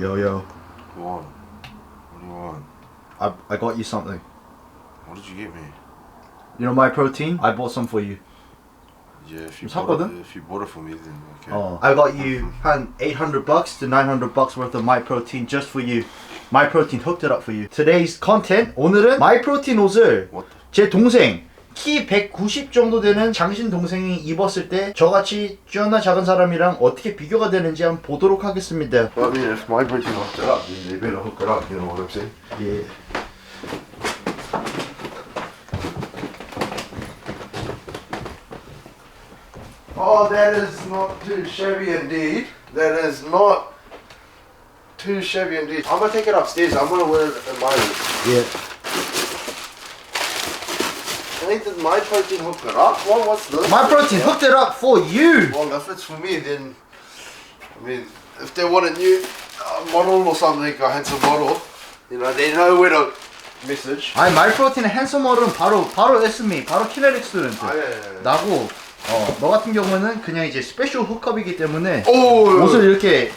Yo, yo. What? What do you want? I, I got you something. What did you get me? You know my protein? I bought some for you. Yeah, if you 좀 bought 샀거든? it, if you bought it for me, then okay. Oh, I got you 한 800 bucks to 900 bucks worth of my protein just for you. My protein hooked it up for you. Today's content 오늘은 my protein 옷을 What? The? 제 동생 키 190 정도 되는 장신 동생이 입었을 때 저같이 쥐어나 작은 사람이랑 어떻게 비교가 되는지 한번 보도록 하겠습니다. Well, I mean, if my protein hooked it up, then they better hook it up. You know what I'm saying? 예. Oh, that is not too shabby indeed. That is not too shabby indeed. I'm gonna take it upstairs. I'm gonna wear it in my room. 예. Think that my protein hooked it up. What? What's this? My protein hooked it up for you. Well, if it's for me, then I mean, if they want a new uh, model or something, a handsome model, you know, they know where to message. 아니 my protein 핸섬얼은 바로 바로 SME 바로 스튜던트 아, 예, 예, 예. 나고 어, 너 같은 경우는 그냥 이제 스페셜 훅업이기 때문에 오, 옷을 이렇게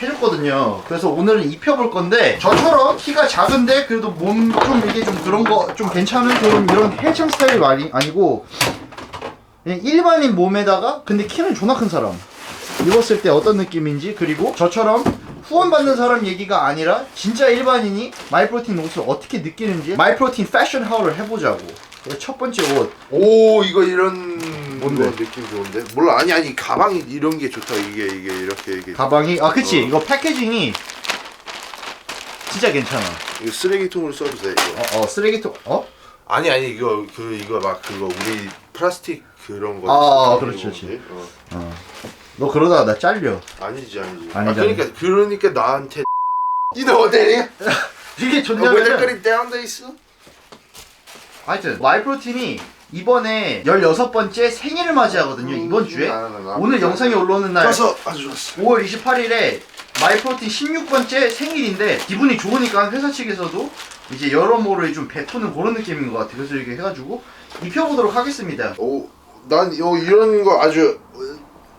해줬거든요. 그래서 오늘은 입혀볼 건데 저처럼 키가 작은데 그래도 몸 좀 이게 좀 그런 거 좀 괜찮은 그런 이런 해창 스타일이 아니, 아니고 그냥 일반인 몸에다가 근데 키는 존나 큰 사람. 입었을 때 어떤 느낌인지 그리고 저처럼 후원받는 사람 얘기가 아니라 진짜 일반인이 마이프로틴 옷을 어떻게 느끼는지 마이프로틴 패션 하울을 해보자고. 첫 번째 옷. 오 이거 이런 뭔데? 거 느낌 좋은데? 몰라 아니 아니 가방이 이런 게 좋다 이게 이게 이렇게 이게 가방이 아 그치 어. 이거 패키징이 진짜 괜찮아 이거 쓰레기통으로 써도 돼 이거 어, 어 쓰레기통 어? 아니 아니 이거 그 이거 막 그거 우리 플라스틱 그런 거 아, 아, 쓰는 그렇지, 건데? 어. 너 그러다가 나 잘려 아니지 아니지 아니지, 아, 그러니까 그러니까 나한테 that is? 이게 왜 좋냐면 댓글이 다운돼 있어? 하여튼 마이프로틴이 이번에 16번째 생일을 맞이하거든요 이번 주에. 나, 나, 나. 오늘 영상이 올라오는 날 좋았어 아주 좋았어 5월 28일에 마이프로틴 16번째 생일인데 기분이 좋으니까 회사 측에서도 이제 여러모로 좀 뱉어는 그런 느낌인 것 같아요. 그래서 이렇게 해가지고 입혀보도록 하겠습니다. 오난 어, 이런 거 아주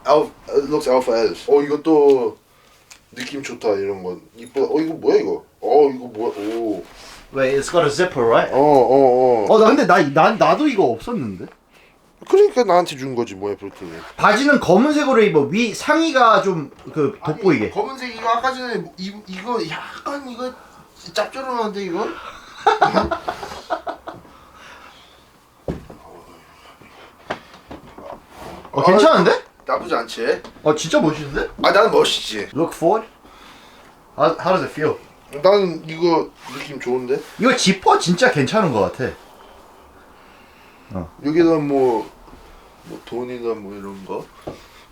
알 looks alpha as 어 이것도 느낌 좋다 이런 거 이뻐 어 이거 뭐야 이거? 어 이거 뭐야? 오 왜 it's got a zipper right? 어, 어. 어 나 근데 나, 나, 나도 이거 없었는데 그러니까 나한테 준 거지 뭐야 프로틴이 바지는 검은색으로 입어 위 상의가 좀 그 돋보이게 검은색 이거 아까 전에 이, 이거 약간 이거 짭조름한데 이거 어 괜찮은데? 나쁘지 않지 어 진짜 멋있는데? 아 나는 멋있지 Look forward How, how does it feel? 나는 이거 느낌 좋은데 이거 지퍼 진짜 괜찮은 것 같아 여기다 뭐, 뭐 돈이나 뭐 이런 거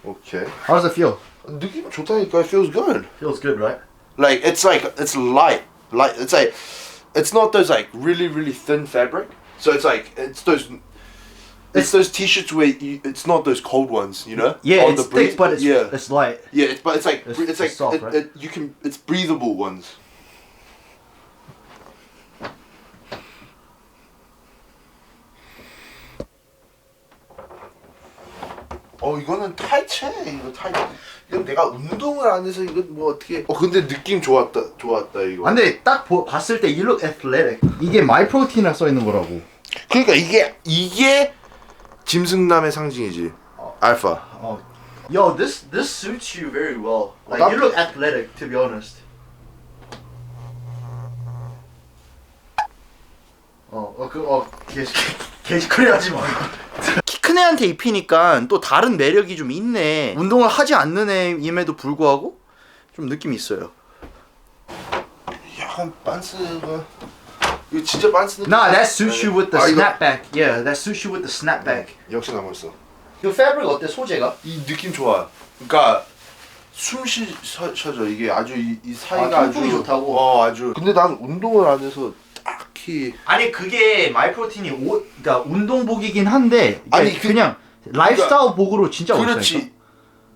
오케이 How does it feel? 느낌 좋다니까 it feels good Feels good right? like it's like it's light light it's like it's not those like really really thin fabric so it's like it's those it's those t-shirts where you, it's not those cold ones you know Yeah, On it's breeze- thick but it's, yeah it's light yeah it's, but it's like It's- it's, it's like soft, it, right? it, you can it's breathable ones 어 이거는 타이트해 이거 타이트 이건 내가 운동을 안 해서 이건 뭐 어떻게 어 근데 느낌 좋았다 좋았다 이거 아, 근데 딱 보, 봤을 때 look athletic 이게 마이 프로틴이라 써 있는 거라고 그러니까 이게 이게 짐승남의 상징이지 알파 어. Yo, this this suits you very well. Like 나- you look athletic, to be honest. 어, 어, 그, 어, 개, 개시커리 하지 마. 키큰 애한테 입히니까 또 다른 매력이 좀 있네. 운동을 하지 않는 애임에도 불구하고 좀 느낌이 있어요. 약간 빤스가 이거 진짜 빤스 느낌 Nah, that suits you with the 아, 이거- snapback. Yeah, that suits you with the snapback. 역시 남았어 이 패브릭 어때 소재가? 이 느낌 좋아 그러니까 숨 쉬, 쉬, 쉬어져 이게 아주 이, 이 사이가 아, 아, 주 통풍이 좋다고? 어 아주 근데 난 운동을 안 해서 딱히 아니 그게 마이프로틴이 옷, 그러니까 운동복이긴 한데 이게 아니, 그- 그냥 라이프스타일 복으로 진짜 그렇지.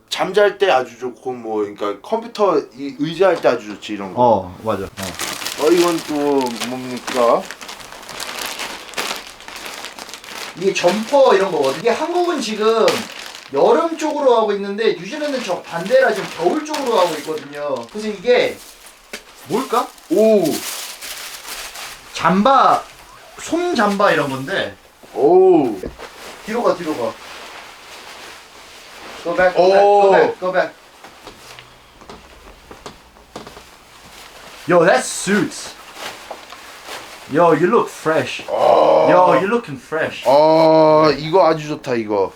잠잘 때 아주 좋고 뭐 그러니까 컴퓨터 이 의자 할때 아주 좋지 이런 거어 맞아. 어. 어 이건 또 뭡니까? 이게 점퍼 이런 거거든. 이게 한국은 지금 여름 쪽으로 하고 있는데 뉴질랜드는 저 반대라 지금 겨울 쪽으로 하고 있거든요. 그래서 이게 뭘까? 오, 잠바, 솜 잠바 이런 건데 오. 뒤로 가 뒤로 가. Go back, go back, go 오. back, go back. Yo, that suits. Yo, you look fresh. Yo, you looking fresh. 아, 이거 아주 좋다 이거.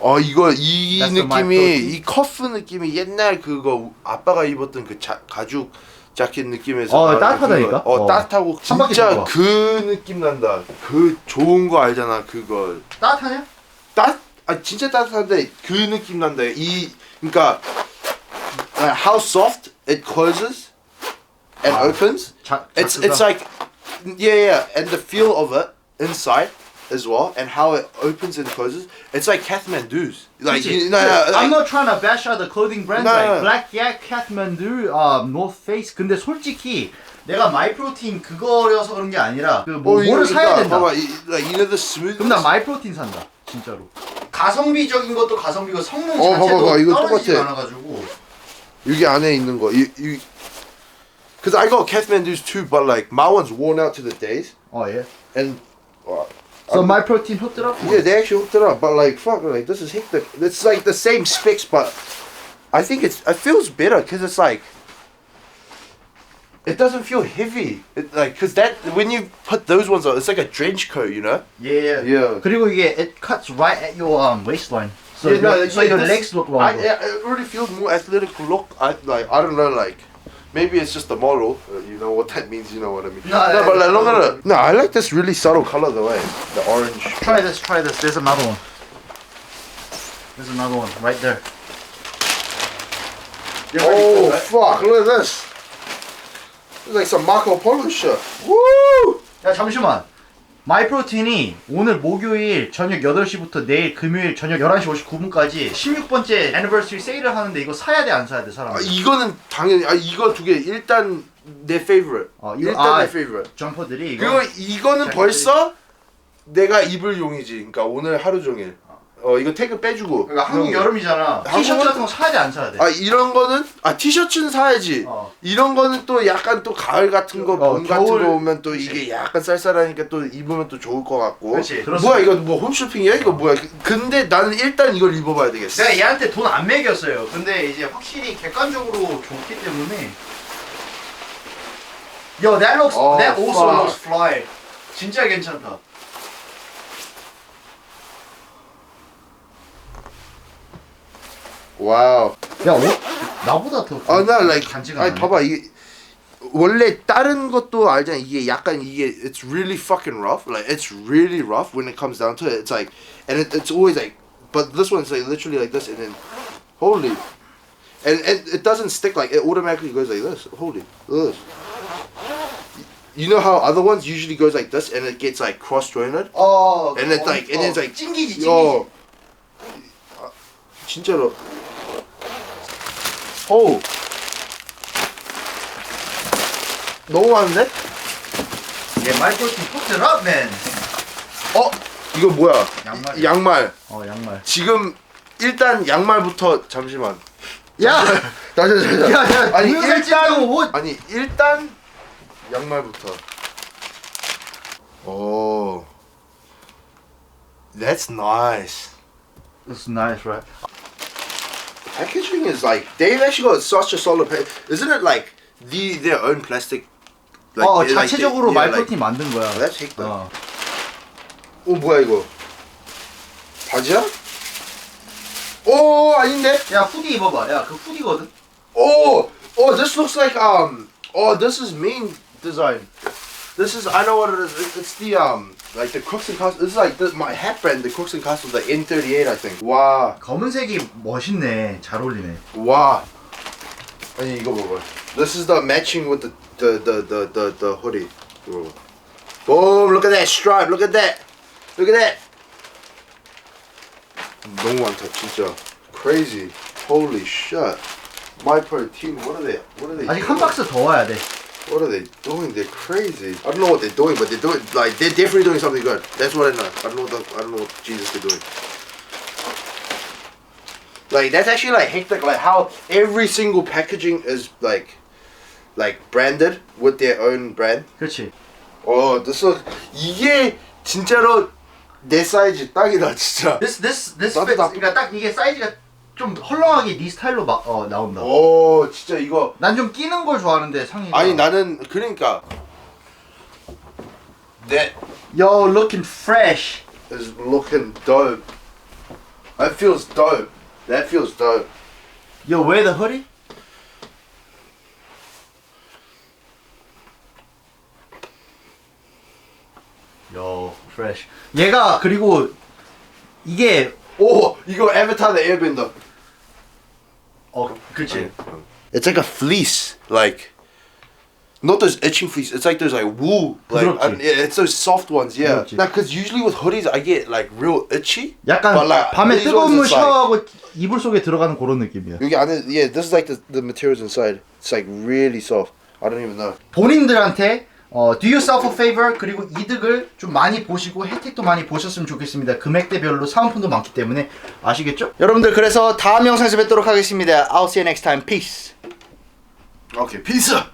어 이거 이 That's 느낌이 이 커프 느낌이 옛날 그거 아빠가 입었던 그 자, 가죽 자켓 느낌에서 어, 나는 따뜻하다니까? 그거, 어, 어. 따뜻하고 한 바퀴 진짜 돌고 와. 그 느낌 난다 그 좋은 거 알잖아 그거 따뜻하냐? 따, 아 진짜 따뜻한데 그 느낌 난다 이 그러니까 uh, how soft it closes and 아. opens 자, it's it's like yeah yeah and the feel of it inside as well and how it opens and closes it's like Kathmandu's like you know, I'm like, not trying to bash out the clothing brands No, like no. Black Yak, Kathmandu, uh, North Face. 근데 솔직히 내가 마이프로틴 그거여서 그런 게 아니라 그 뭐, 어, 뭐를 사야 그러니까 된다. 봐봐 이, like, you know the smooth 그럼 나 마이프로틴 산다. 진짜로. 가성비적인 것도 가성비고 성능 어, 자체도 봐봐, 봐. 이거 떨어지지 똑같아. 않아가지고. 여기 안에 있는 거 이, 이, Cause I got Kathmandu's too but like my one's worn out to the days 어 예. and uh, So 마이프로틴 hooked it up. for Yeah, you? they actually hooked it up, but like, fuck, like this is hectic. It's like the same specs, but I think it's it feels better because it's like it doesn't feel heavy. It, like, cause that when you put those ones on, it's like a trench coat, you know. Yeah. Yeah. 그리고 이게 it cuts right at your um, waistline. So, yeah, your, it's so like your this- legs look I, longer. yeah, it already feels more athletic look. I like, I don't know, like. Maybe it's just the model. Uh, you know what that means. You know what I mean. No, no but like, it's look at not- it. No, I like this really subtle color though. Eh? The orange. Try this, try this. There's another one. There's another one right there. You're ready Oh for that? fuck! Look at this. It's like some Marco Polo shit. Woo! 야 잠시만 마이프로틴이 오늘 목요일 저녁 8시부터 내일 금요일 저녁 11시 59분까지 16번째 애니버서리 세일을 하는데 이거 사야 돼 안 사야 돼 사람 아, 이거는 당연히 아 이거 두 개 일단 내 favorite. 어, 이거- 일단 아, 내 favorite. 점퍼들이 이거 그리고 이거는 벌써 내가 입을 용이지. 그러니까 오늘 하루 종일. 어 이거 태그 빼주고. 그러니까 한국 이런 거. 여름이잖아 한국은- 티셔츠 같은 거 사야 돼 안 사야 돼 아 이런 거는 아 티셔츠는 사야지. 어. 이런 거는 또 약간 또 가을 같은 거, 어, 봄 같은 겨울- 거 오면 또. 이게 약간 쌀쌀하니까 또 입으면 또 좋을 것 같고. 그치. 뭐야 이거 뭐 홈쇼핑이야 이거 뭐야? 근데 나는 일단 이걸 입어봐야 되겠어. 내가 얘한테 돈 안 매겼어요 근데 이제 확실히 객관적으로 좋기 때문에 Yo that looks 어, that also fuck. looks fly 진짜 괜찮다 와우. 야 옷, 나보다 더 아, 나 like 간지가 아니 않네. 봐봐 이게 원래 다른 것도 알잖아 이게 약간 이게 it's really fucking rough like it's really rough when it comes down to it it's like and it, it's always like but this one's like literally like this and then holy and, and it doesn't stick like it automatically goes like this holy look at this. you know how other ones usually goes like this and it gets like cross jointed 어 And it's 어, like- and it's 어, like- 찡기지 찡기지 요 아, 진짜로 오 너무 많은데? 얘 마이크로틴 톡들 업 맨. 어? 이거 뭐야? 이- 양말. 어 양말. 지금 일단 양말부터 잠시만. 야. 다시. 야, 야, 아니 동영상 일단 찍고 옷. 아니 일단 양말부터. 오. That's nice. It's nice, right? Packaging is like they've actually got such a solid. Pa- Isn't it like the their own plastic? Like, 어 like 자체적으로 they- yeah, 마이크로틴 만든 거야. Like, that's hectic. 어. 오 뭐야 이거? 바지야? 오 아닌데? 야 후디 입어봐. 야 그 후디거든. Oh, oh, this looks like um. Oh, this is main design. This is I know what it is. It- It's the um Like the Crooks and Castles. This is like the, my hat brand, the Crooks and Castles, the N38, I think. Wow, 검은색이 멋있네. 잘 어울리네. wow. 아니 이거 봐봐. This is the matching with the the the the the, the hoodie. 이거 봐봐. Boom! Look at that stripe. Look at that. Look at that. 너무 많다 진짜. Crazy. Holy shit. My pro team. What are they? What are they? 아직 한 박스 더 와야 돼. What are they doing? They're crazy. I don't know what they're doing, but they're doing like they're definitely doing something good. That's what I know. I don't know. What the, I don't know what Jesus they're doing. Like that's actually like hectic. Like how every single packaging is like, like branded with their own brand. 그렇지. 어, this look 이게 진짜로 내 사이즈 딱이다 진짜. This this this 나도 fits. 나- 그러니까 딱 이게 사이즈가 좀 헐렁하게 네 스타일로 막 어, 나온다. 오, 진짜 이거. 난 좀 끼는 걸 좋아하는데 상의가. 아니 나는 그러니까 that Yo, looking fresh. is looking dope. That feels dope. That feels dope. Yo, wear the hoodie. Yo, fresh. 얘가 그리고 이게 오, 이거 the Airbender. 어, 그렇지. It's like a fleece, like not those itching fleece. It's like those like wool, like 부드럽지. and, yeah, it's those soft ones. Yeah, 부드럽지. like because usually with hoodies I get like real itchy. 약간 But like, 밤에 these 뜨거운 ones, 물 it's like- 샤워하고 이불 속에 들어가는 그런 느낌이야. 여기 안에 yeah, this is like the the materials inside. It's like really soft. I don't even know. 본인들한테 어, do yourself a favor 그리고 이득을 좀 많이 보시고 혜택도 많이 보셨으면 좋겠습니다. 금액대별로 사은품도 많기 때문에 아시겠죠? 여러분들 그래서 다음 영상에서 뵙도록 하겠습니다. I'll see you next time. Peace. Okay, pizza.